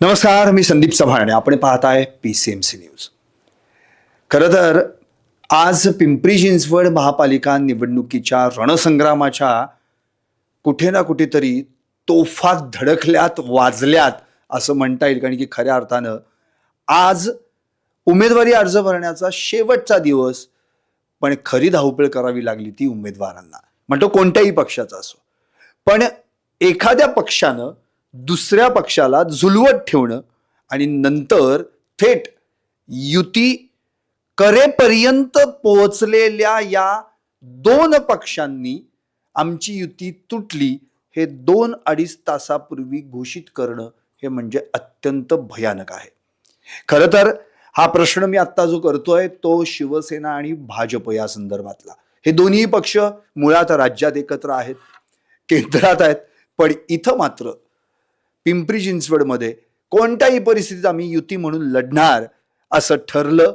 नमस्कार मी संदीप चव्हाण आणि आपण पाहताय P C M C news खरं तर आज पिंपरी चिंचवड महापालिका निवडणुकीच्या रणसंग्रामाच्या कुठे ना कुठेतरी तोफात धडकल्यात वाजल्यात असं म्हणता येईल. कारण की खऱ्या अर्थानं आज उमेदवारी अर्ज भरण्याचा शेवटचा दिवस पण खरी धावपळ करावी लागली ती उमेदवारांना. म्हणतो कोणत्याही पक्षाचा असो. पण एखाद्या पक्षानं दुसऱ्या पक्षाला झुलवत ठेवणं आणि नंतर थेट युती करेपर्यंत पोहोचलेल्या या दोन पक्षांनी आमची युती तुटली हे दोन अडीच तासापूर्वी घोषित करणं हे म्हणजे अत्यंत भयानक आहे. खरं तर हा प्रश्न मी आत्ता जो करतोय तो शिवसेना आणि भाजप या संदर्भातला. हे दोन्ही पक्ष मुळात राज्यात एकत्र आहेत केंद्रात आहेत पण इथं मात्र पिंपरी चिंचवडमध्ये कोणत्याही परिस्थितीत आम्ही युती म्हणून लढणार असं ठरलं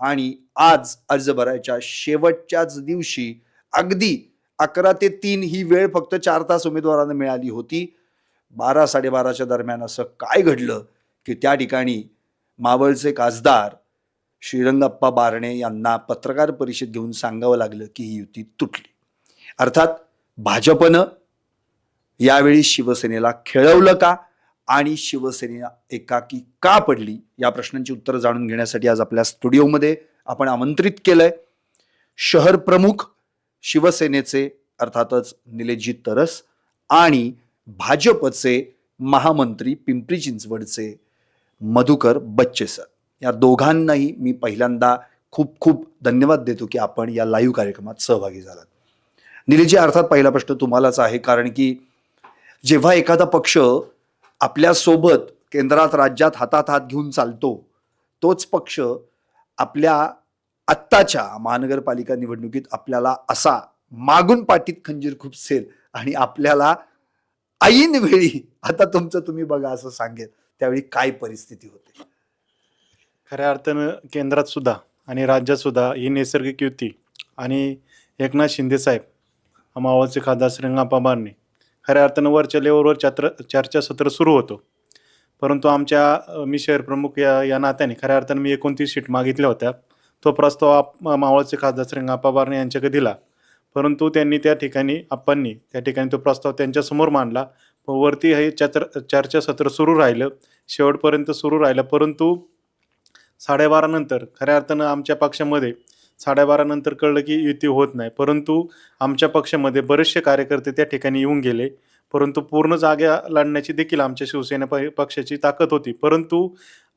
आणि आज अर्ज भरायच्या शेवटच्याच दिवशी अगदी अकरा ते तीन ही वेळ फक्त चार तास उमेदवारांना मिळाली होती. बारा साडेबाराच्या दरम्यान असं काय घडलं की त्या ठिकाणी मावळचे खासदार श्रीरंगप्पा बारणे यांना पत्रकार परिषद घेऊन सांगावं लागलं की ही युती तुटली. अर्थात भाजपनं यावेळी शिवसेनेला खेळवलं का? आणि शिवसेना एकाकी का पडली? या प्रश्नांची उत्तरं जाणून घेण्यासाठी आज आपल्या स्टुडिओमध्ये आपण आमंत्रित केलंय. शहर प्रमुख शिवसेनेचे अर्थातच निलेजी तरस आणि भाजपचे महामंत्री पिंपरी चिंचवडचे मधुकर बच्चे सर. या दोघांनाही मी पहिल्यांदा खूप खूप धन्यवाद देतो की आपण या लाईव्ह कार्यक्रमात सहभागी झालात. निलेजी अर्थात पहिला प्रश्न तुम्हालाच आहे कारण की जेव्हा एखादा पक्ष आपल्यासोबत केंद्रात राज्यात हातात हात घेऊन चालतो तोच पक्ष आपल्या आत्ताच्या महानगरपालिका निवडणुकीत आपल्याला असा मागून पाठीत खंजीर खुपसेल आणि आपल्याला ऐन वेळी आता तुमचं तुम्ही बघा असं सांगेल त्यावेळी काय परिस्थिती होते? खऱ्या अर्थानं केंद्रात सुद्धा आणि राज्यात सुद्धा ही नैसर्गिक युती आणि एकनाथ शिंदे साहेब मावळचे खासदार श्रीरंगाप्पा बारणे खऱ्या अर्थानं वरच्या लेवलवर चात्र चर्चासत्र सुरू होतो. परंतु आमच्या मी शहर प्रमुख या या नात्याने खऱ्या अर्थानं मी एकोणतीस सीट मागितल्या होत्या. तो प्रस्ताव आप मावळचे खासदार आप्पा बारणे यांच्याकडे दिला. परंतु त्यांनी त्या ठिकाणी आप्पांनी त्या ठिकाणी तो प्रस्ताव त्यांच्यासमोर मांडला. वरती हे चत्र चर्चासत्र सुरू राहिलं. शेवटपर्यंत सुरू राहिलं. परंतु साडेबारानंतर खऱ्या अर्थानं आमच्या पक्षामध्ये साडेबारा नंतर कळलं की युती होत नाही. परंतु आमच्या पक्षामध्ये बरेचसे कार्यकर्ते त्या ठिकाणी येऊन गेले. परंतु पूर्ण जागा लढण्याची देखील आमच्या शिवसेना प- पक्षाची ताकद होती. परंतु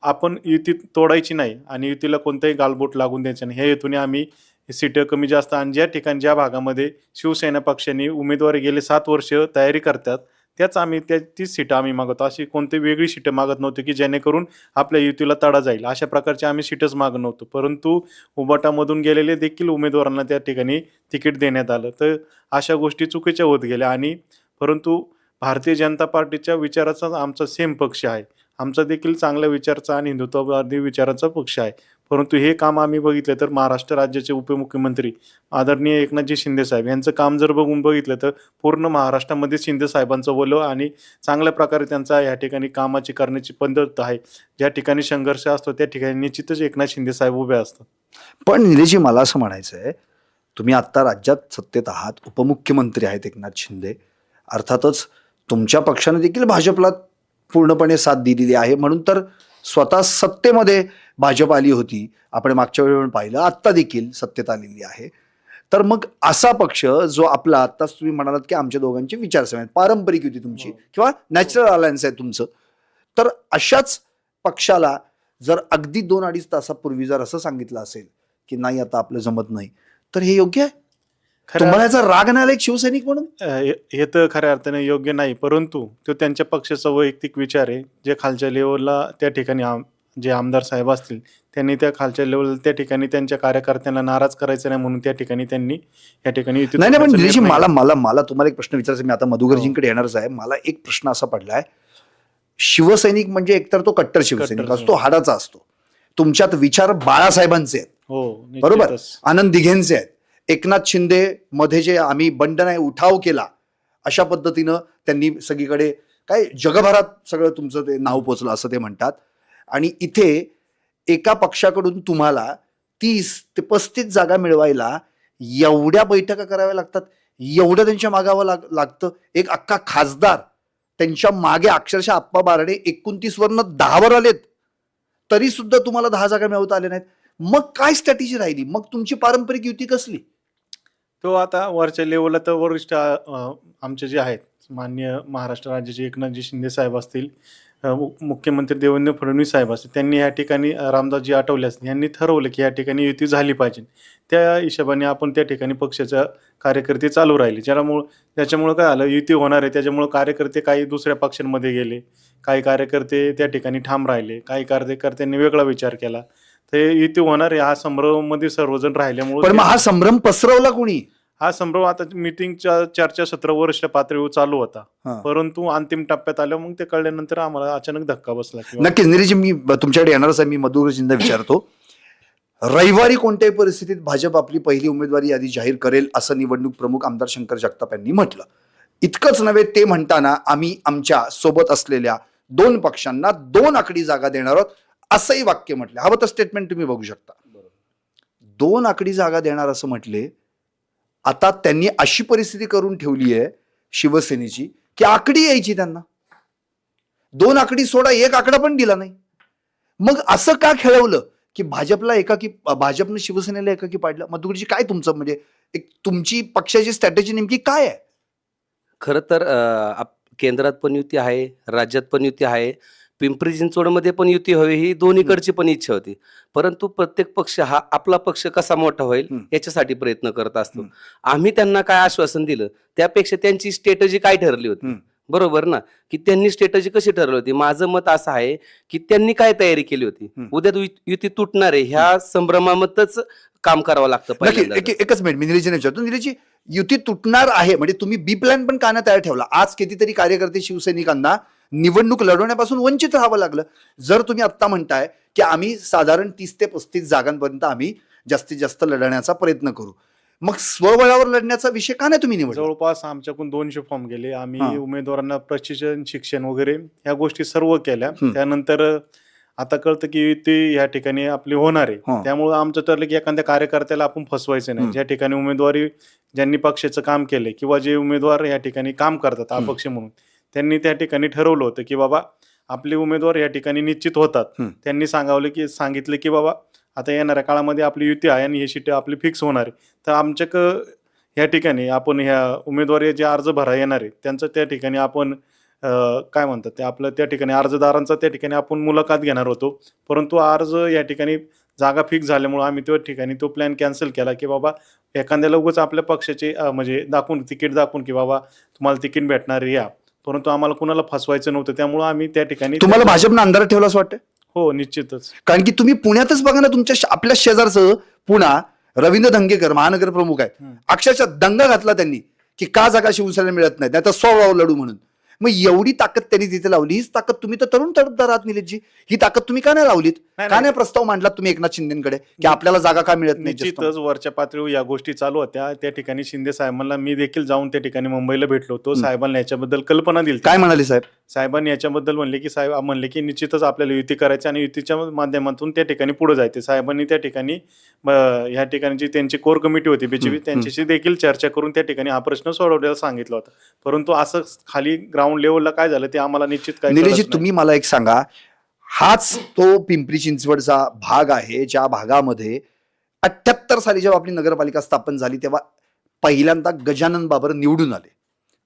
आपण युती तोडायची नाही आणि युतीला कोणताही गालबोट लागून द्यायचं नाही. ह्या हेतूने आम्ही सीटं कमी जास्त आणि ज्या ठिकाणी ज्या भागामध्ये शिवसेना पक्षाने उमेदवारी गेले सात वर्ष तयारी करतात त्याच आम्ही त्या तीच सीटं आम्ही मागवतो. अशी कोणती वेगळी सीटं मागत नव्हती की जेणेकरून आपल्या युतीला तडा जाईल. अशा प्रकारचे आम्ही सीटच मागत नव्हतो. परंतु उबाटामधून गेलेले देखील उमेदवारांना त्या ठिकाणी तिकीट देण्यात आलं. तर अशा गोष्टी चुकीच्या होत गेल्या आणि परंतु भारतीय जनता पार्टीच्या विचाराचा आमचा सेम पक्ष आहे. आमचा देखील चांगल्या विचाराचा आणि हिंदुत्ववादी विचाराचा पक्ष आहे. परंतु हे काम आम्ही बघितलं तर महाराष्ट्र राज्याचे उपमुख्यमंत्री आदरणीय एकनाथजी शिंदे साहेब यांचं काम जर बघून बघितलं तर पूर्ण महाराष्ट्रामध्ये शिंदे साहेबांचं बोलव आणि चांगल्या प्रकारे त्यांचा या ठिकाणी कामाची करण्याची पद्धत आहे. ज्या ठिकाणी संघर्ष असतो त्या ठिकाणी निश्चितच एकनाथ शिंदे साहेब उभे असतात. पण निलेशजी मला असं म्हणायचं आहे तुम्ही आत्ता राज्यात सत्तेत आहात उपमुख्यमंत्री आहेत एकनाथ शिंदे. अर्थातच तुमच्या पक्षाने देखील भाजपला पूर्णपणे साथ दिलेली आहे. म्हणून तर स्वतः सत्तेमध्ये भाजप आली होती. आपण मागच्या वेळी पण पाहिलं. आत्ता देखील सत्तेत आलेली आहे. तर मग असा पक्ष जो आपला आत्ताच तुम्ही म्हणालात की आमच्या दोघांचे विचार समान आहेत, पारंपरिक युती तुमची हो. किंवा नॅचरल अलायन्स आहे तुमचं. तर अशाच पक्षाला जर अगदी दोन अडीच तासापूर्वी जर असं सांगितलं असेल की नाही आता आपलं जमत नाही तर हे योग्य आहे? तुम्हाला याचा राग नाही आला एक शिवसैनिक म्हणून? हे तर खऱ्या अर्थाने योग्य नाही परंतु तो त्यांच्या पक्षाचा वैयक्तिक विचार आहे जे खालच्या लेवलला त्या ठिकाणी आम जे आमदार साहेब असतील त्यांनी त्या खालच्या लेवल त्या ठिकाणी त्यांच्या कार्यकर्त्यांना नाराज करायचं नाही म्हणून त्या ठिकाणी त्यांनी या ठिकाणी नाही नाही पण मला मला मला तुम्हाला एक प्रश्न विचारायचा मी आता मधुकरजींकडे हो. येणारच आहे मला एक प्रश्न असा पडलाय. शिवसैनिक म्हणजे एकतर तो कट्टर शिवसैनिक असतो हाडाचा असतो. तुमच्यात विचार बाळासाहेबांचे आहेत. हो बरोबर. आनंद दिघेंचे आहेत. एकनाथ शिंदे मध्ये जे आम्ही बंड नाही उठाव केला अशा पद्धतीनं त्यांनी सगळीकडे काय जगभरात सगळं तुमचं ते नाव पोचलं असं ते म्हणतात. आणि इथे एका पक्षाकडून तुम्हाला तीस ते पस्तीस जागा मिळवायला एवढ्या बैठका कराव्या लागतात एवढं त्यांच्या मागावं लाग लागतं. एक अख्खा खासदार त्यांच्या मागे अक्षरशः आप्पा बारडे एकोणतीस वरनं दहावर आलेत. तरी सुद्धा तुम्हाला दहा जागा मिळवता आल्या नाहीत. मग काय स्ट्रॅटेजी राहिली? मग तुमची पारंपरिक युती कसली? तो आता वरच्या लेवलला तर वरिष्ठ अ, आमचे जे आहेत मान्य महाराष्ट्र राज्याचे एकनाथजी शिंदे साहेब असतील अ, मु- मुख्यमंत्री देवेंद्र फडणवीस साहेब असतील त्यांनी या ठिकाणी अ, रामदासजी आठवले असतील यांनी ठरवलं की या ठिकाणी युती झाली पाहिजे. त्या हिशोबाने आपण त्या ठिकाणी पक्षाचा कार्यकर्ते चालू राहिले. ज्यामुळं त्याच्यामुळं काय आलं? युती होणार आहे त्याच्यामुळं कार्यकर्ते काही दुसऱ्या पक्षांमध्ये गेले काही कार्यकर्ते त्या ठिकाणी ठाम राहिले काही कार्यकर्त्यांनी वेगळा विचार केला. ते युती होणार आहे हा संभ्रममध्ये सर्वजण राहिल्यामुळे पण मग हा संभ्रम पसरवला कोणी? हा संभ्रम आता मिटिंगच्या चर्चासत्र वरिष्ठ पातळीवर चालू होता. हा. परंतु अंतिम टप्प्यात आलं मग ते कळल्यानंतर आम्हाला अचानक धक्का बसला किंवा नक्कीच निरीजी मी तुमच्याकडे येणारच आहे मी मधुरजिंदा विचारतो. रविवारी कोणत्याही परिस्थितीत भाजप आपली पहिली उमेदवारी यादी जाहीर करेल असं निवडणूक प्रमुख आमदार शंकर जगताप यांनी म्हटलं. इतकंच नव्हे ते म्हणताना आम्ही आमच्यासोबत असलेल्या दोन पक्षांना दोन आकडी जागा देणार आहोत. असंही वाक्य म्हटलं. हवं तर स्टेटमेंट तुम्ही बघू शकता. दोन आकडी जागा देणार असं म्हटले आता त्यांनी अशी परिस्थिती करून ठेवली आहे शिवसेनेची की आकडी यायची त्यांना. दोन आकडी सोडा एक आकडा पण दिला नाही. मग असं का खेळवलं की भाजपला एकाकी भाजपनं शिवसेनेला एकाकी पाडलं? मधुकरजी काय तुमचं म्हणजे एक तुमची पक्षाची स्ट्रॅटेजी नेमकी काय आहे? खरं तर केंद्रात पण युती आहे राज्यात पण युती आहे. पिंपरी चिंचवडमध्ये पण युती हवी ही दोन्हीकडची पण इच्छा होती. परंतु प्रत्येक पक्ष हा आपला पक्ष कसा मोठा होईल. याच्यासाठी प्रयत्न करत असतो. आम्ही त्यांना काय आश्वासन दिलं त्यापेक्षा त्यांची स्ट्रॅटजी काय ठरली होती. बरोबर ना? की त्यांनी स्ट्रॅटजी कशी ठरवली होती? माझं मत असं आहे की त्यांनी काय तयारी केली होती. उद्या युती तुटणार आहे ह्या संभ्रमामतच काम करावं लागतं एकच मिनिट मी निरीजीने विचारतो. निरीजी युती तुटणार आहे म्हणजे तुम्ही बी प्लॅन पण का नाही तयार ठेवला. आज कितीतरी कार्यकर्ते शिवसैनिकांना निवडणूक लढवण्यापासून वंचित राहावं लागलं जर तुम्ही आत्ता म्हणताय की आम्ही साधारण तीस ते पस्तीस जागांपर्यंत आम्ही जास्तीत जास्त लढण्याचा प्रयत्न करू मग स्वबळावर लढण्याचा विषय का नाही तुम्ही निवडला जवळपास आमच्याकडून दोनशे फॉर्म गेले. आम्ही उमेदवारांना प्रशिक्षण शिक्षण वगैरे या गोष्टी सर्व केल्या. त्यानंतर आता कळतं की ती या ठिकाणी आपली होणार. आहे त्यामुळे आमचं ठरलं की एखाद्या कार्यकर्त्याला आपण फसवायचं. नाही ज्या ठिकाणी उमेदवारी ज्यांनी पक्षाचं काम केलंय किंवा जे उमेदवार या ठिकाणी काम करतात. अपक्ष म्हणून त्यांनी त्या ठिकाणी ठरवलं होतं की बाबा आपले उमेदवार या ठिकाणी निश्चित होतात. त्यांनी सांगावलं की सांगितलं की बाबा आता येणाऱ्या काळामध्ये आपली युती आहे आणि ही सीट आपली फिक्स होणार आहे. तर आमच्याक ह्या ठिकाणी आपण ह्या उमेदवारी जे अर्ज भरा येणार आहे त्यांचं त्या ठिकाणी आपण काय म्हणतात ते आपलं त्या ठिकाणी अर्जदारांचा त्या ठिकाणी आपण मुलाखत घेणार होतो. परंतु अर्ज या ठिकाणी जागा फिक्स झाल्यामुळे आम्ही त्या ठिकाणी तो प्लॅन कॅन्सल केला की बाबा एखाद्याला उगाच आपल्या पक्षाचे म्हणजे दाखवून तिकीट दाखवून की बाबा तुम्हाला तिकीट भेटणार या. परंतु आम्हाला कुणाला फसवायचं नव्हतं त्यामुळे आम्ही त्या ठिकाणी तुम्हाला भाजपनं अंधारात ठेवलं असं वाटतं हो निश्चितच. कारण की तुम्ही पुण्यातच बघा ना तुमच्या श- आपल्या शेजारचं पुणा रवींद्र धंगेकर महानगर प्रमुख आहेत. हम्म. अक्षरशः दंगा घातला त्यांनी की का जागा शिवसेनेला मिळत नाही तर स्वभाव लढू म्हणून. मग एवढी ताकद त्यांनी तिथे लावली हीच ताकद तुम्ही तर तरुण आहात निलेशजी ही ताकद तुम्ही का नाही लावलीत? का नाही. प्रस्ताव मांडला तुम्ही एकनाथ शिंदेकडे? की आपल्याला जागा का मिळत नाही निश्चितच वरच्या पातळीवर या गोष्टी चालू होत्या. त्या ठिकाणी शिंदे साहेबांना मी देखील जाऊन त्या ठिकाणी मुंबईला भेटलो होतो. साहेबांना याच्याबद्दल कल्पना दिली. काय म्हणाले साहेब? साहेबांनी याच्याबद्दल म्हणले की साहेब म्हणले की निश्चितच आपल्याला युती करायची आणि युतीच्या माध्यमातून त्या ठिकाणी पुढे जायचे साहेबांनी त्या ठिकाणी ह्या ठिकाणी जी त्यांची कोर कमिटी होती बीजेपी त्यांच्याशी देखील चर्चा करून त्या ठिकाणी हा प्रश्न सोडवण्याला सांगितलं होतं. परंतु असं खाली ग्राउंड लेवलला काय झालं ते आम्हाला निश्चित काय. तुम्ही मला एक सांगा. हाच तो पिंपरी चिंचवडचा भाग आहे ज्या भागामध्ये अठ्याहत्तर साली जेव्हा आपली नगरपालिका स्थापन झाली तेव्हा पहिल्यांदा गजानन बाबर निवडून आले.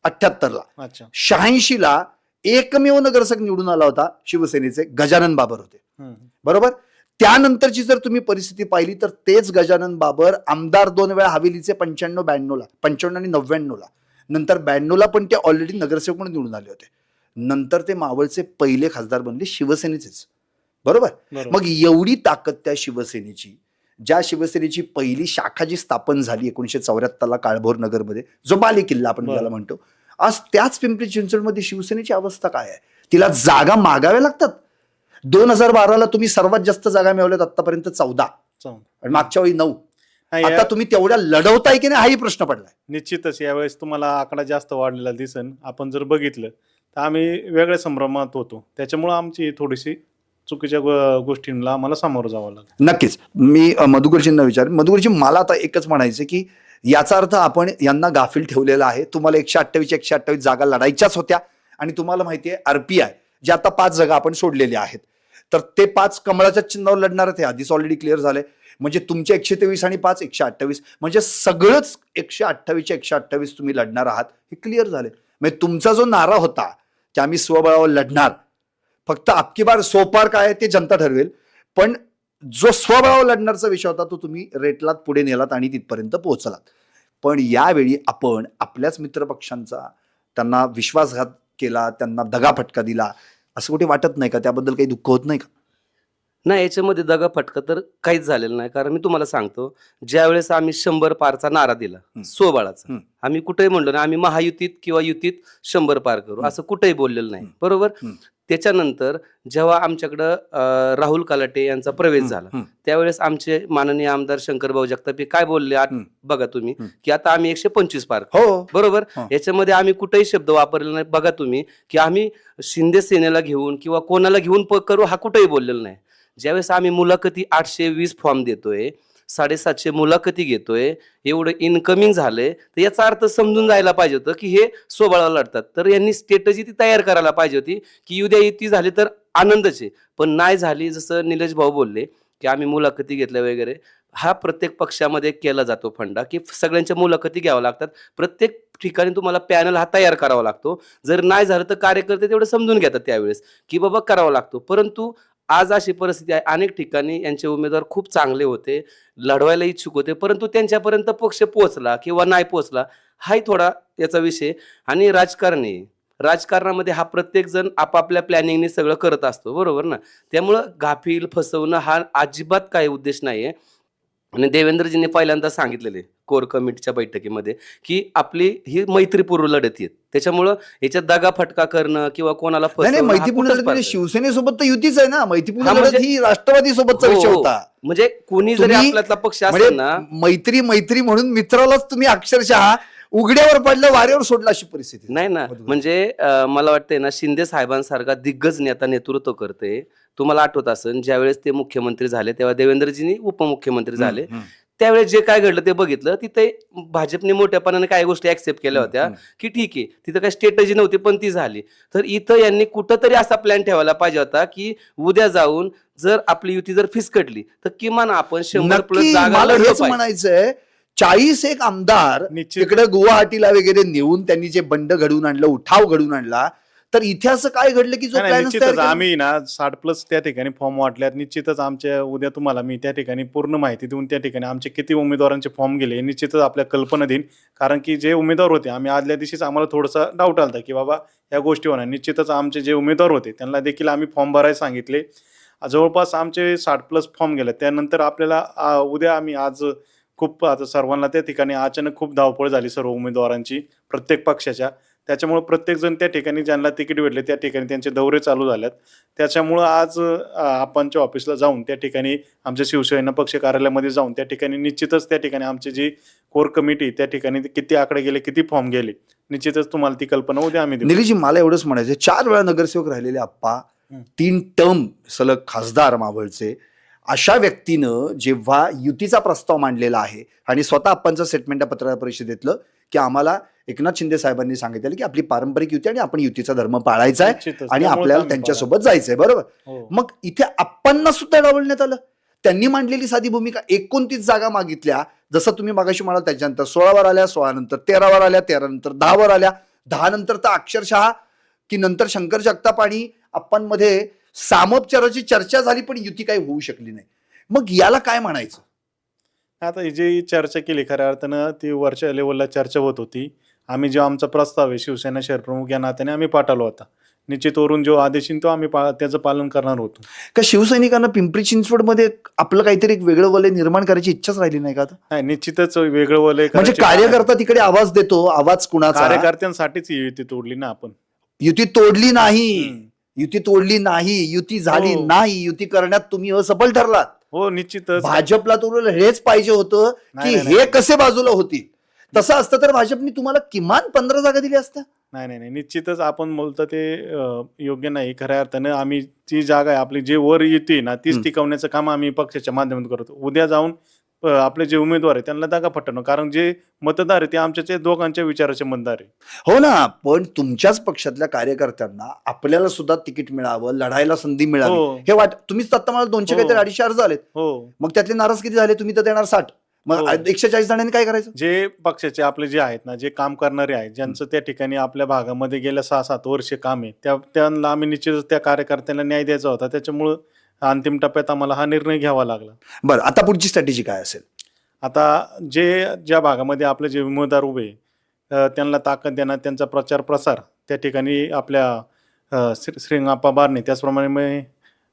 अठ्याहत्तरला. अच्छा. शहाऐंशी ला एकमेव नगरसेवक निवडून आला होता शिवसेनेचे गजानन बाबर होते. बरोबर त्यानंतरची जर तुम्ही परिस्थिती पाहिली तर तेच गजानन बाबर आमदार दोन वेळा हवेलीचे पंच्याण्णव ब्याण्णवला पंच्याण्णव आणि नव्याण्णवला नंतर ब्याण्णवला पण ते ऑलरेडी नगरसेवक म्हणून निवडून आले होते नंतर ते मावळचे पहिले खासदार बनले शिवसेनेचेच बरोबर. मग एवढी ताकद त्या शिवसेनेची ज्या शिवसेनेची पहिली शाखा जी स्थापन झाली एकोणीशे चौऱ्याहत्तरला काळभोर नगरमध्ये जो बाले किल्ला आपण. ज्याला म्हणतो आज त्याच पिंपरी चिंचवडमध्ये शिवसेनेची अवस्था काय आहे? तिला जागा मागाव्या लागतात. दोन हजार बाराला तुम्ही सर्वात जास्त जागा मिळवल्यात आतापर्यंत चौदा. आणि मागच्या वेळी नऊ. आता तुम्ही तेवढ्या लढवताय की नाही हाही प्रश्न पडलाय. निश्चितच यावेळेस तुम्हाला आकडा जास्त वाढलेला दिसन आपण जर बघितलं तर आम्ही वेगळ्या संभ्रमात होतो. त्याच्यामुळं आमची थोडीशी चुकीच्या गोष्टींना आम्हाला सामोरं जावं लागतं नक्कीच. मी मधुकरजींना विचार मधुकरजी मला आता एकच म्हणायचं की याचा अर्थ आपण यांना गाफील ठेवलेला आहे. तुम्हाला एकशे अठ्ठावीस एकशे अठ्ठावीस जागा लढायच्याच होत्या. आणि तुम्हाला माहिती आहे आरपीआय जे आता पाच जागा आपण सोडलेल्या आहेत. तर ते पाच कमळाच्या चिन्हावर लढणार ते आधीच ऑलरेडी क्लिअर झालंय. म्हणजे तुमचे एकशे तेवीस आणि पाच एकशे अठ्ठावीस. म्हणजे सगळंच एकशे अठ्ठावीसचे एकशे अठ्ठावीस तुम्ही लढणार आहात हे क्लिअर झाले म्हणजे तुमचा जो नारा होता की आम्ही स्वबळावर लढणार. फक्त अबकी बार सोपार काय आहे ते जनता ठरवेल. पण जो स्वबळावर लढणारचा विषय होता तो तुम्ही रेटलात पुढे नेलात आणि तिथपर्यंत पोहोचलात पण यावेळी आपण आपल्याच मित्रपक्षांचा त्यांना विश्वासघात केला त्यांना दगाफटका दिला असं कुठे वाटत नाही का त्याबद्दल काही दुःख होत नाही का नाही याच्यामध्ये दगा फटका तर काहीच झालेलं नाही कारण मी तुम्हाला सांगतो ज्यावेळेस आम्ही शंभर पारचा नारा दिला. स्वबळाचा. आम्ही कुठेही म्हणलो ना आम्ही महायुतीत किंवा युतीत शंभर पार करू. असं कुठेही बोललेलं नाही. बरोबर. त्याच्यानंतर जेव्हा आमच्याकडं राहुल कलाटे यांचा प्रवेश झाला. त्यावेळेस आमचे माननीय आमदार शंकरभाऊ जगताप हे काय बोलले. बघा तुम्ही. की आता आम्ही एकशे पंचवीस पार हो बरोबर. याच्यामध्ये आम्ही कुठेही शब्द वापरले नाही बघा तुम्ही की आम्ही शिंदे सेनेला घेऊन किंवा कोणाला घेऊन करू हा कुठेही बोललेला नाही ज्यावेळेस आम्ही मुलाखती आठशे वीस फॉर्म देतोय साडेसातशे मुलाखती घेतोय एवढं इन्कमिंग झालंय तर याचा अर्थ समजून जायला पाहिजे होतं की हे सोबळाला लढतात. तर यांनी स्ट्रॅटजी ती तयार करायला पाहिजे होती की उद्या युती झाली तर आनंदच. आहे पण नाही झाली जसं निलेश भाऊ बोलले की आम्ही मुलाखती घेतल्या वगैरे हा प्रत्येक पक्षामध्ये केला जातो फंडा की सगळ्यांच्या मुलाखती घ्याव्या लागतात. प्रत्येक ठिकाणी तुम्हाला पॅनल हा तयार करावा लागतो. जर नाही झालं तर कार्यकर्ते तेवढं समजून घेतात त्यावेळेस की बाबा करावा लागतो. परंतु आज अशी परिस्थिती आहे. अनेक ठिकाणी यांचे उमेदवार खूप चांगले होते लढवायला इच्छुक होते परंतु त्यांच्यापर्यंत पक्ष पोहोचला किंवा नाही पोहोचला हाही थोडा याचा विषय. आणि राजकारणी राजकारणामध्ये हा प्रत्येक जण आपापल्या प्लॅनिंगने सगळं करत असतो बरोबर ना? त्यामुळं गाफील फसवणं हा अजिबात काही उद्देश नाही आहे आणि देवेंद्रजींनी पहिल्यांदा सांगितलेले कोर कमिटीच्या बैठकीमध्ये की आपली ही मैत्रीपूर्व लढत आहेत त्याच्यामुळं याच्यात दगा फटका करणं किंवा कोणाला हा मैत्रीपूर्ण म्हणजे. शिवसेनेसोबत तर युतीच आहे ना मैत्रीपूर्ण हा, लढत म्हणजे- ही राष्ट्रवादी सोबतचा हो, विषय हो. होता म्हणजे कोणी जरी आपल्यातला पक्ष म्हणजे असेल ना मैत्री मैत्री म्हणून मित्रालाच तुम्ही अक्षरशः उघड्यावर पडलं वाऱ्यावर सोडलं अशी परिस्थिती. नाही ना. म्हणजे मला वाटतंय ना शिंदे साहेबांसारखा दिग्गज नेता नेतृत्व करते तुम्हाला आठवत असेल ज्यावेळेस ते मुख्यमंत्री झाले तेव्हा देवेंद्रजींनी उपमुख्यमंत्री झाले. त्यावेळेस जे काय घडलं ते बघितलं. तिथे भाजपने मोठ्यापणाने काही गोष्टी ऍक्सेप्ट केल्या होत्या. की ठीक आहे तिथं काही स्ट्रॅटजी नव्हती पण ती झाली. तर इथं यांनी कुठंतरी असा प्लॅन ठेवायला पाहिजे होता की उद्या जाऊन जर आपली युती जर फिसकटली तर किमान आपण शंभर प्लस जागा म्हणायचंय चाळीस एक आमदार तिकडे गुवाहाटीला वगैरे नेऊन त्यांनी जे बंड घडवून आणलं उठाव घडवून आणला तर इथे असं काय घडलं की जो आम्ही ना साठ प्लस त्या ठिकाणी फॉर्म वाटल्यात. निश्चितच आमच्या उद्या तुम्हाला मी त्या ठिकाणी पूर्ण माहिती देऊन त्या ठिकाणी आमचे किती उमेदवारांचे फॉर्म गेले निश्चितच आपल्या कल्पना देईन. कारण की जे उमेदवार होते आम्ही आदल्या दिवशीच आम्हाला थोडासा डाऊट आलता की बाबा या गोष्टी होणार. निश्चितच आमचे जे उमेदवार होते त्यांना देखील आम्ही फॉर्म भरायला सांगितले. जवळपास आमचे साठ प्लस फॉर्म गेले. त्यानंतर आपल्याला उद्या आम्ही आज खूप आता सर्वांना त्या ठिकाणी अचानक खूप धावपळ झाली सर्व उमेदवारांची प्रत्येक पक्षाच्या. त्याच्यामुळे प्रत्येक जण त्या ठिकाणी ज्यांना तिकीट भेटले त्या ठिकाणी त्यांचे दौरे चालू झाल्यात. त्याच्यामुळं आज आपणच्या ऑफिसला जाऊन त्या ठिकाणी आमच्या शिवसेना पक्ष कार्यालयामध्ये जाऊन त्या ठिकाणी निश्चितच त्या ठिकाणी आमची जी कोर कमिटी त्या ठिकाणी किती आकडे गेले किती फॉर्म गेले निश्चितच तुम्हाला ती कल्पना उद्या आम्ही देऊ. निलेशजी मला एवढंच म्हणायचं चार वेळा नगरसेवक राहिलेले आप्पा. तीन टर्म सलग खासदार मावळचे अशा व्यक्तीनं जेव्हा युतीचा प्रस्ताव मांडलेला आहे आणि स्वतः आप्पांचं स्टेटमेंट पत्रकार परिषदेतलं की आम्हाला एकनाथ शिंदे साहेबांनी सांगितलं की आपली पारंपरिक युती आणि आपण युतीचा धर्म पाळायचा आहे. आणि आपल्याला त्यांच्यासोबत जायचंय बरोबर. हो. मग इथे आप्पांना सुद्धा डावलण्यात आलं त्यांनी मांडलेली साधी भूमिका एकोणतीस जागा मागितल्या जसं तुम्ही मागाशी म्हणाल त्याच्यानंतर सोळावर आल्या सोळा नंतर तेरावर आल्या तेरा नंतर दहावर आल्या दहा नंतर तर अक्षरशः की नंतर शंकर जगताप आणि आप्पांमध्ये सामोपचाराची चर्चा झाली पण युती काही होऊ शकली नाही. मग याला काय म्हणायचं? आता ही जी चर्चा केली खऱ्या अर्थानं ती वरच्या लेवलला चर्चा होत होती. आम्ही जो आमचा प्रस्ताव आहे शिवसेना शहर प्रमुख या नात्याने आम्ही पाठवला होता. निश्चित वरून जो आदेश येईल तो आम्ही पा- त्याचं पालन करणार होतो. का शिवसैनिकांना पिंपरी चिंचवडमध्ये आपलं काहीतरी एक वेगळं वलय निर्माण करायची इच्छाच राहिली नाही का आता? नाही निश्चितच वेगळं वलय म्हणजे करायचे कार्यकर्ता तिकडे आवाज देतो आवाज कुणाचा? कार्यकर्त्यांसाठीच ही युती तोडली ना आपण. युती तोडली नाही. हम्म. युती तोडली नाही युती झाली हो. नाही युती करण्यात तुम्ही असफल ठरलात. हो निश्चितच. भाजपला तर उलट हेच पाहिजे होतं की नाही, हे कसे बाजूला होतील? तसं असतं तर भाजपने तुम्हाला किमान पंधरा जागा दिल्या असत्या. नाही नाही नाही. निश्चितच आपण बोलतो ते अ, योग्य नाही. खऱ्या अर्थानं आम्ही ती जागा आहे आपली जे वर येते ना तीच हं. टिकवण्याचं काम आम्ही पक्षाच्या माध्यमातून करतो. उद्या जाऊन आपले जे उमेदवार आहे त्यांना दागा फटवणं. कारण जे मतदार आहे ते आमच्या दोघांच्या विचाराचे मतदार आहे हो ना पण तुमच्याच पक्षातल्या कार्यकर्त्यांना आपल्याला सुद्धा तिकीट मिळावं लढायला संधी मिळावी. हो. हे वाट तुम्हीच आता मला दोनशे हो. काहीतरी अडीचशे अर्ज आलेत. हो. मग त्यातले नाराज किती झाले? तुम्ही तर देणार साठ. मग हो. एकशे चाळीस जणांनी काय करायचं? जे पक्षाचे आपले जे आहेत ना जे काम करणारे आहेत ज्यांचं त्या ठिकाणी आपल्या भागामध्ये गेल्या सहा सात वर्ष काम आहे त्या त्यांना आम्ही निश्चितच त्या कार्यकर्त्यांना न्याय द्यायचा होता. त्याच्यामुळं अंतिम टप्प्यात आम्हाला हा निर्णय घ्यावा लागला. बरं आता पुढची स्ट्रॅटेजी काय असेल? आता जे ज्या भागामध्ये आपले जे उमेदवार उभे अ, त्यांना ताकद देणार त्यांचा प्रचार प्रसार त्या ठिकाणी आपल्या अ, श्री श्रीरंगाप्पा बारणे त्याचप्रमाणे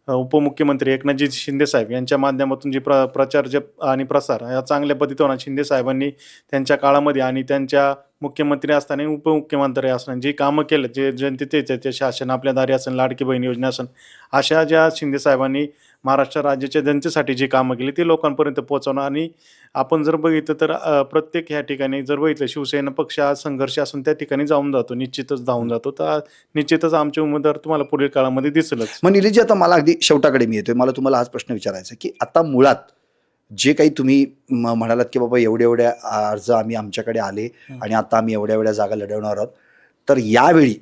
अ, उपमुख्यमंत्री एकनाथजी शिंदे साहेब यांच्या माध्यमातून जी प्र प्रचार जे आणि प्रसार या चांगल्या पद्धतीने होणार शिंदे साहेबांनी त्यांच्या काळामध्ये आणि त्यांच्या मुख्यमंत्री असताना उपमुख्यमंत्री असताना जे कामं केलं जे जनतेचे ते शासन आपल्या दारी असेल लाडकी बहीण योजना असेल अशा ज्या शिंदे साहेबांनी महाराष्ट्र राज्याच्या जनतेसाठी जी कामं केली ती लोकांपर्यंत पोहोचवणं आणि आपण जर बघितलं तर प्रत्येक ह्या ठिकाणी जर बघितलं शिवसेना पक्ष संघर्ष असून त्या ठिकाणी जाऊन जातो निश्चितच धावून जातो. तर निश्चितच आमचे उमेदवार तुम्हाला पुढील काळामध्ये दिसलंच. मग निलीजी आता मला अगदी शेवटाकडे मी येतोय. मला तुम्हाला हाच प्रश्न विचारायचा की आता मुळात जे काही तुम्ही म्हणालात की बाबा एवढ्या एवढ्या अर्ज आम्ही आमच्याकडे आले. आणि आता आम्ही एवढ्या एवढ्या जागा लढवणार आहोत. तर यावेळी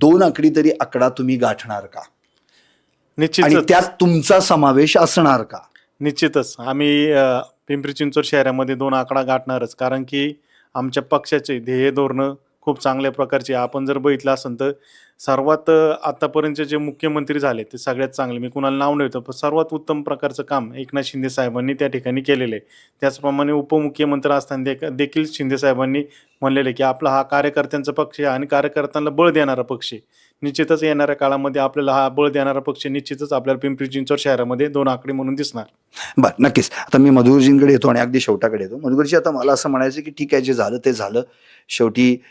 दोन आकडी तरी आकडा तुम्ही गाठणार का? आणि निश्चितच त्यात तुमचा समावेश असणार का? निश्चितच. आम्ही अ, पिंपरी चिंचवड शहरामध्ये दोन आकडा गाठणारच. कारण की आमच्या पक्षाचे ध्येय धोरणं खूप चांगल्या प्रकारचे आपण जर बघितलं असेल तर सर्वात अ, आतापर्यंतचे जे मुख्यमंत्री झाले ते सगळ्यात चांगले. मी कुणाला नाव नव्हतं पण सर्वात उत्तम प्रकारचं काम एकनाथ शिंदे साहेबांनी त्या ठिकाणी केलेलं. आहे त्याचप्रमाणे उपमुख्यमंत्री असताना देख- देखील शिंदे साहेबांनी म्हणलेले की आपला हा कार्यकर्त्यांचा पक्ष आहे आणि कार्यकर्त्यांना बळ देणारा पक्ष आहे. निश्चितच येणाऱ्या काळामध्ये आपल्याला हा बळ देणारा पक्ष निश्चितच आपल्याला पिंपरी चिंचवड शहरामध्ये दोन आकडे म्हणून दिसणार. बरं नक्कीच. आता मी मधुरजींकडे येतो आणि अगदी शेवटाकडे येतो. मधुरजी आता मला असं म्हणायचं की ठीक आहे जे झालं ते झालं. शेवटी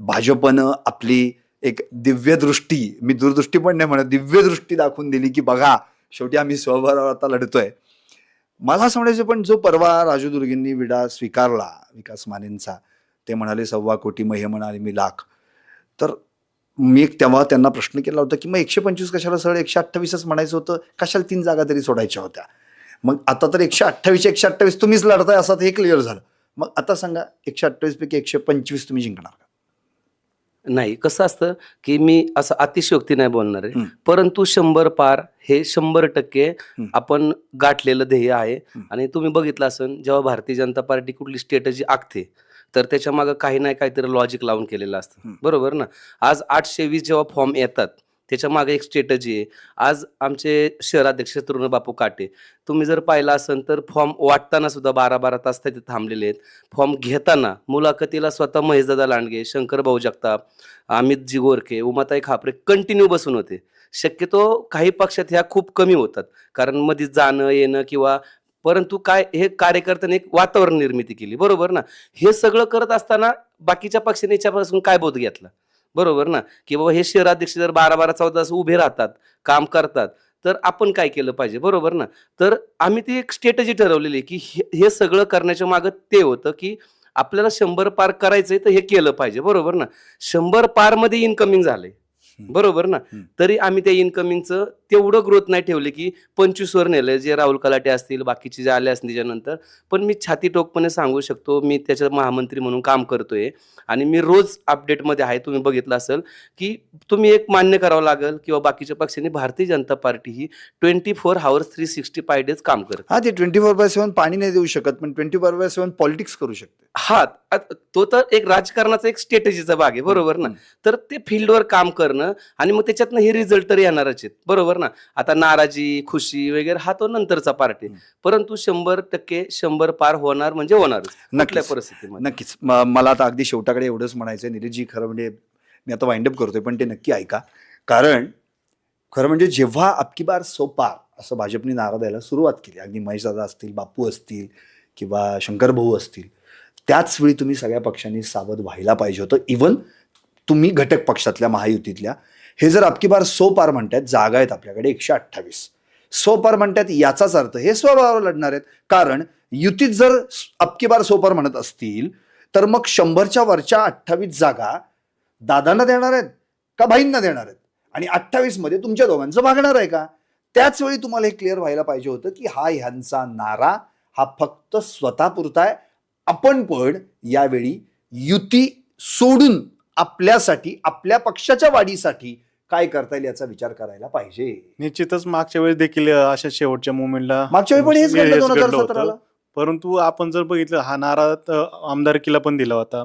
भाजपनं आपली एक दिव्यदृष्टी मी दूरदृष्टी पण नाही म्हणत दिव्यदृष्टी दाखवून दिली की बघा शेवटी आम्ही स्वबळावर आता लढतोय. मला असं म्हणायचं पण जो परवा राजू दुर्गींनी विडा स्वीकारला विकास मानेंचा ते म्हणाले सव्वा कोटी मग हे म्हणाले मी लाख. तर मी एक तेव्हा त्यांना प्रश्न केला होता की मग एकशे पंचवीस कशाला सरळ एकशे अठ्ठावीसच म्हणायचं होतं? कशाला तीन जागा तरी सोडायच्या होत्या? मग आता तर एकशे अठ्ठावीस एकशे अठ्ठावीस तुम्हीच लढताय असं हे क्लिअर झालं. मग आता सांगा एकशे अठ्ठावीसपैकी एकशे पंचवीस तुम्ही जिंकणार नाही कसं असतं की मी असं अतिशयोक्ती नाही बोलणार आहे. परंतु शंभर पार हे शंभर टक्के. आपण गाठलेलं ध्येय आहे. आणि तुम्ही बघितलं असेल जेव्हा भारतीय जनता पार्टी कुठली स्ट्रॅटजी आखते तर त्याच्या मागं काही नाही काहीतरी लॉजिक लावून केलेलं असतं. बरोबर ना आज आठशे वीस जेव्हा फॉर्म येतात त्याच्यामागे एक स्ट्रॅटजी आहे. आज आमचे शहराध्यक्ष तरुण बापू काटे तुम्ही जर पाहिलं असेल तर फॉर्म वाटताना सुद्धा बारा बारा तास तिथे थांबलेले आहेत. फॉर्म घेताना मुलाखतीला स्वतः महेशदादा लांडगे शंकर भाऊ जगताप अमित जी गोरखे उमाताई खापरे कंटिन्यू बसून होते. शक्यतो काही पक्षात ह्या खूप कमी होतात. कारण मध्ये जाणं येणं किंवा परंतु काय हे कार्यकर्त्यांनी एक वातावरण निर्मिती केली. बरोबर ना? हे सगळं करत असताना बाकीच्या पक्षाने याच्यापासून काय बोध घेतला? बरोबर ना? की बाबा हे शहराध्यक्ष जर बारा बारा चौदा तास उभे राहतात काम करतात तर आपण काय केलं पाहिजे? बरोबर ना? तर आम्ही ती एक स्ट्रॅटजी ठरवलेली की हे- हे सगळं करण्याच्या मागं ते होतं की आपल्याला शंभर पार करायचंय तर हे केलं पाहिजे. बरोबर ना? शंभर पारमध्ये इनकमिंग इन्कमिंग झालंय. बरोबर ना. तरी आम्ही त्या इन्कमिंगचं तेवढं ग्रोथ नाही ठेवले की पंचवीस वर नेलं जे राहुल कलाटे असतील बाकीचे जे आले असतील त्याच्यानंतर. पण मी छाती टोकपणे सांगू शकतो मी त्याच्या महामंत्री म्हणून काम करतोय. आणि मी रोज अपडेटमध्ये आहे तुम्ही बघितलं असेल की तुम्ही एक मान्य करावं लागेल किंवा बाकीच्या पक्षांनी भारतीय जनता पार्टी ही twenty four hours three sixty five days काम करते. हा ते ट्वेंटी फोर बाय सेव्हन पाणी नाही देऊ शकत पण twenty four by seven politics करू शकते. हा तो तर एक राजकारणाचा एक स्ट्रॅटेजीचा भाग आहे बरोबर ना. तर ते फील्डवर काम करणं आणि मग त्याच्यातनं हे रिझल्ट तर येणारच आहेत. बरोबर ना? आता नाराजी खुशी वगैरे हा तो नंतरचा पार्ट आहे. परंतु शंभर टक्के शंभर पार होणार म्हणजे होणारच. कुठल्या नक्कीच. परिस्थितीमध्ये? नक्कीच. मला आता अगदी शेवटाकडे एवढंच म्हणायचं आहे निलेशजी खरं म्हणजे मी आता वाइंडअप करतोय पण ते नक्की ऐका. कारण खरं म्हणजे जेव्हा अबकी बार सो पार असं भाजपने नारा द्यायला सुरुवात केली. अगदी महेशदादा असतील बापू असतील किंवा शंकर भाऊ असतील त्याच वेळी तुम्ही सगळ्या पक्षांनी सावध व्हायला पाहिजे होतं. इवन तुम्ही घटक पक्षातल्या महायुतीतल्या हे जर अबकी बार सो पार म्हणतात जागा आहेत आपल्याकडे एकशे अठ्ठावीस. सो पार म्हणतात याचाच अर्थ हे स्वभावावर लढणार आहेत. कारण युतीत जर अबकी बार सो पार म्हणत असतील तर मग शंभरच्या वरच्या अठ्ठावीस जागा दादांना देणार आहेत का भाईंना देणार आहेत? आणि अठ्ठावीसमध्ये तुमच्या दोघांचं भागणार आहे का? त्याच वेळी तुम्हाला हे क्लिअर व्हायला पाहिजे होतं की हा ह्यांचा नारा हा फक्त स्वतःपुरता आहे. आपण पण यावेळी युती सोडून आपल्यासाठी आपल्या पक्षाच्या वाढीसाठी काय करता येईल याचा विचार करायला पाहिजे. निश्चितच मागच्या वेळेस देखील अशा शेवटच्या मुवमेंटला मागच्या वेळी पण हेच घडलं दोन हजार. सतराला. परंतु आपण जर बघितलं हा नारा आमदारकीला पण दिला होता.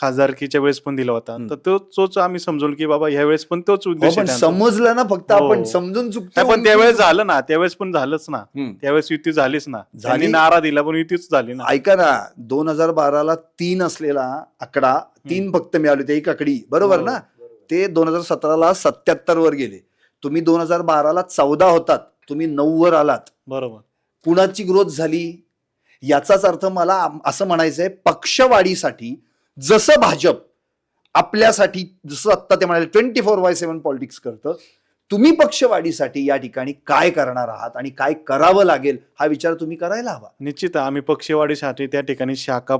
खासदारकीच्या वेळेस पण दिला होता. तर तो तोच आम्ही समजून की बाबा ह्या वेळेस पण तोच हो, उद्देश पण आहे त्यांचा. समजलं ना फक्त हो. आपण समजून चुकतो नाही, पण त्यावेळेस झालं ना त्यावेळेस पण झालंच ना. हम्म. त्यावेळेस युती झालीच ना. झाली. नारा दिला पण युतीच झाली ना. ऐका ना दोन हजार बाराला तीन असलेला आकडा तीन फक्त मिळाले होते एक आकडी. बरोबर ना? ते दोन हजार सतराला सत्याहत्तर वर गेले. तुम्ही दोन हजार बाराला चौदा होतात. तुम्ही नऊ वर आलात. बरोबर. कुणाची ग्रोथ झाली? याचाच अर्थ मला आम- असं म्हणायचंय पक्षवाढीसाठी जसं भाजप आपल्यासाठी जसं आत्ता ते म्हणाले twenty four by seven politics करतं तुम्ही पक्षवाढीसाठी या ठिकाणी काय करणार आहात आणि काय करावं लागेल हा विचार तुम्ही करायला हवा. निश्चित आम्ही पक्षवाढीसाठी त्या ठिकाणी शाखा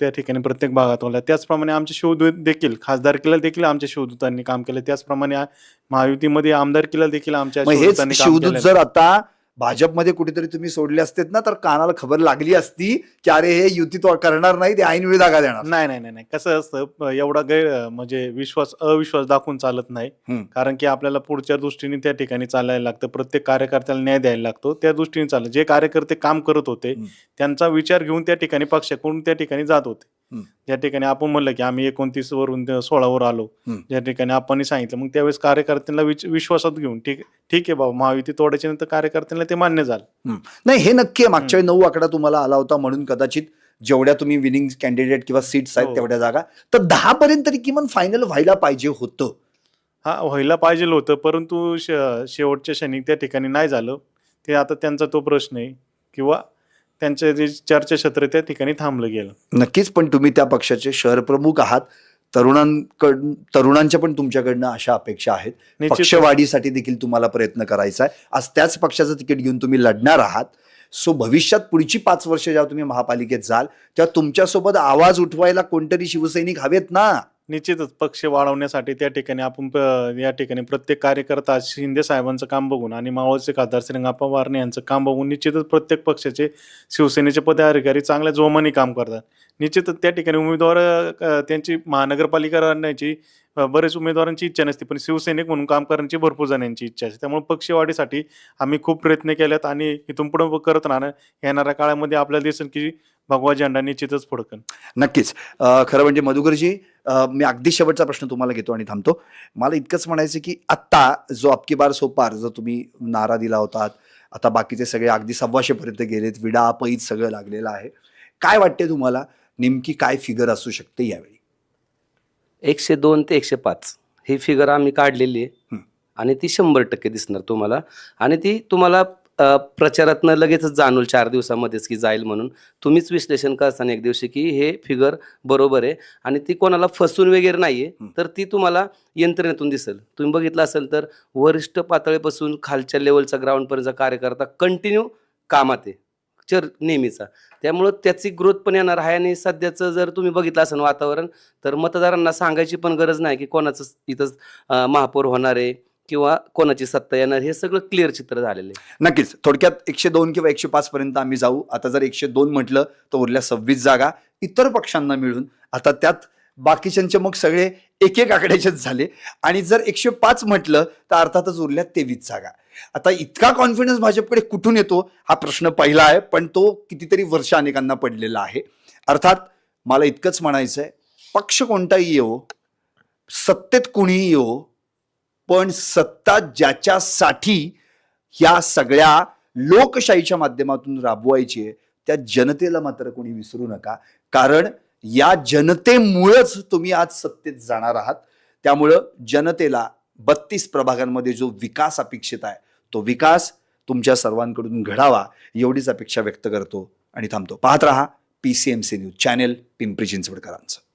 त्या ठिकाणी प्रत्येक भागात होल्या त्याचप्रमाणे आमचे शिवदूत देखील खासदारकीला देखील आमच्या शिवदूतांनी काम केलं त्याचप्रमाणे महायुतीमध्ये आमदारकीला देखील आमच्या हेच केलं जर आता भाजपमध्ये कुठेतरी तुम्ही सोडले असतेत ना तर कानाला खबर लागली असती की अरे हे युती तो करणार नाही ते ऐनवेळी जागा देणार. नाही नाही नाही नाही. कसं असतं एवढा गैर म्हणजे विश्वास अविश्वास दाखवून चालत नाही. कारण की आपल्याला पुढच्या दृष्टीने त्या ठिकाणी चालायला लागतं प्रत्येक कार्यकर्त्याला न्याय द्यायला लागतो. त्या दृष्टीने चाललं जे कार्यकर्ते काम करत होते. त्यांचा विचार घेऊन त्या ठिकाणी पक्षाकडून त्या ठिकाणी जात होते. त्या ठिकाणी आपण म्हणलं की आम्ही एकोणतीस वरून सोळावर आलो. ज्या ठिकाणी आपण सांगितलं. मग त्यावेळेस कार्यकर्त्यांना विश्वासात घेऊन ठीक ठीक आहे बाबा महायुती तोडायची नंतर कार्यकर्त्यांना ते मान्य झालं. नाही हे नक्की आहे. मागच्या वेळी नऊ आकडा तुम्हाला आला होता म्हणून कदाचित जेवढ्या तुम्ही विनिंग कॅन्डिडेट किंवा सीट्स आहेत हो. तेवढ्या जागा. तर दहा पर्यंत तरी किमान फायनल व्हायला पाहिजे होतं. हा व्हायला पाहिजे होतं परंतु शेवटच्या क्षणी त्या ठिकाणी नाही झालं. ते आता त्यांचा तो प्रश्न आहे. किंवा त्यांचं जे चर्चाक्षेत्र त्या ठिकाणी थांबलं गेलं. नक्कीच पण तुम्ही त्या पक्षाचे शहर प्रमुख आहात. तरुणांकडून तरुणांच्या पण तुमच्याकडनं अशा अपेक्षा आहेत. पक्षवाढीसाठी देखील तुम्हाला प्रयत्न करायचा आहे. आज त्याच पक्षाचं तिकीट घेऊन तुम्ही लढणार आहात. सो भविष्यात पुढची पाच वर्ष जेव्हा तुम्ही महापालिकेत जाल तेव्हा तुमच्यासोबत आवाज उठवायला कोणतरी शिवसैनिक हवेत ना? निश्चितच पक्ष वाढवण्यासाठी त्या ठिकाणी आपण प- या ठिकाणी प्रत्येक कार्यकर्ता शिंदे साहेबांचं काम बघून आणि मावळचे खासदार श्रीरंगाप्पा वारणे यांचं काम बघून निश्चितच प्रत्येक पक्षाचे शिवसेनेचे पदाधिकारी चांगल्या जोमाने काम करतात. निश्चितच त्या ठिकाणी उमेदवार अ, त्यांची महानगरपालिका राहण्याची अ, बरेच उमेदवारांची इच्छा नसते पण शिवसैनिक म्हणून काम करण्याची भरपूर जणांची इच्छा असते. त्यामुळे पक्षवाढीसाठी आम्ही खूप प्रयत्न केलेत आणि इथून पुढे करत राहणार येणाऱ्या काळामध्ये आपल्याला दिसेल की भगवा झेंडा निश्चितच फडकन. नक्कीच. अं, खरं म्हणजे मधुकरजी अं, मी अगदी शेवटचा प्रश्न तुम्हाला घेतो आणि थांबतो. मला इतकंच म्हणायचं की आत्ता जो अबकी बार सो पार जो तुम्ही नारा दिला होतात आता बाकीचे सगळे अगदी सव्वाशे पर्यंत गेलेत विडा पैज सगळं लागलेलं आहे. काय वाटते तुम्हाला? नेमकी काय फिगर असू शकते यावेळी? एकशे दोन ते एकशे पाच. ही फिगर आम्ही काढलेली आहे. हं. आणि ती शंभर टक्के दिसणार तुम्हाला. आणि ती तुम्हाला प्रचारातनं लगेचच जाणवल चार दिवसामध्येच की जाईल म्हणून. तुम्हीच विश्लेषण करताना एक दिवशी की हे फिगर बरोबर आहे आणि ती कोणाला फसून वगैरे नाहीये. तर ती तुम्हाला यंत्रणेतून दिसेल. तुम्ही बघितलं असेल तर वरिष्ठ पातळीपासून खालच्या लेवलचा ग्राउंडपर्यंतचा कार्यकर्ता कंटिन्यू कामात आहे. चर नेहमीचा. त्यामुळं त्याची ग्रोथ पण येणार आहे आणि सध्याचं जर तुम्ही बघितलं असेल वातावरण तर मतदारांना सांगायची पण गरज नाही की कोणाचं इथं अं, महापौर होणार आहे किंवा कोणाची सत्ता येणार हे सगळं क्लिअर चित्र झालेलं आहे. नक्कीच. थोडक्यात एकशे दोन किंवा एकशे पाच पर्यंत आम्ही जाऊ. आता जर एकशे दोन म्हटलं तर उरल्या सव्वीस जागा. इतर पक्षांना मिळून आता त्यात बाकीच्यांचे मग सगळे एक एक आकड्याचेच झाले. आणि जर एकशे पाच म्हटलं तर अर्थातच उरल्या तेवीस जागा. आता इतका कॉन्फिडन्स भाजपकडे कुठून येतो हा प्रश्न पहिला आहे. पण तो कितीतरी वर्ष अनेकांना पडलेला आहे. अर्थात मला इतकंच म्हणायचं आहे पक्ष कोणताही येवो सत्तेत कुणीही येवो पण सत्ता ज्याच्यासाठी ह्या सगळ्या लोकशाहीच्या माध्यमातून राबवायची आहे त्या जनतेला मात्र कोणी विसरू नका. कारण या जनतेमुळेच तुम्ही आज सत्तेत जाणार आहात. त्यामुळं जनतेला बत्तीस प्रभागांमध्ये जो विकास अपेक्षित आहे तो विकास तुमच्या सर्वांकडून घडावा एवढीच अपेक्षा व्यक्त करतो आणि थांबतो. पाहत रहा P C M C news channel Pimpri चिंचवडकरांचं.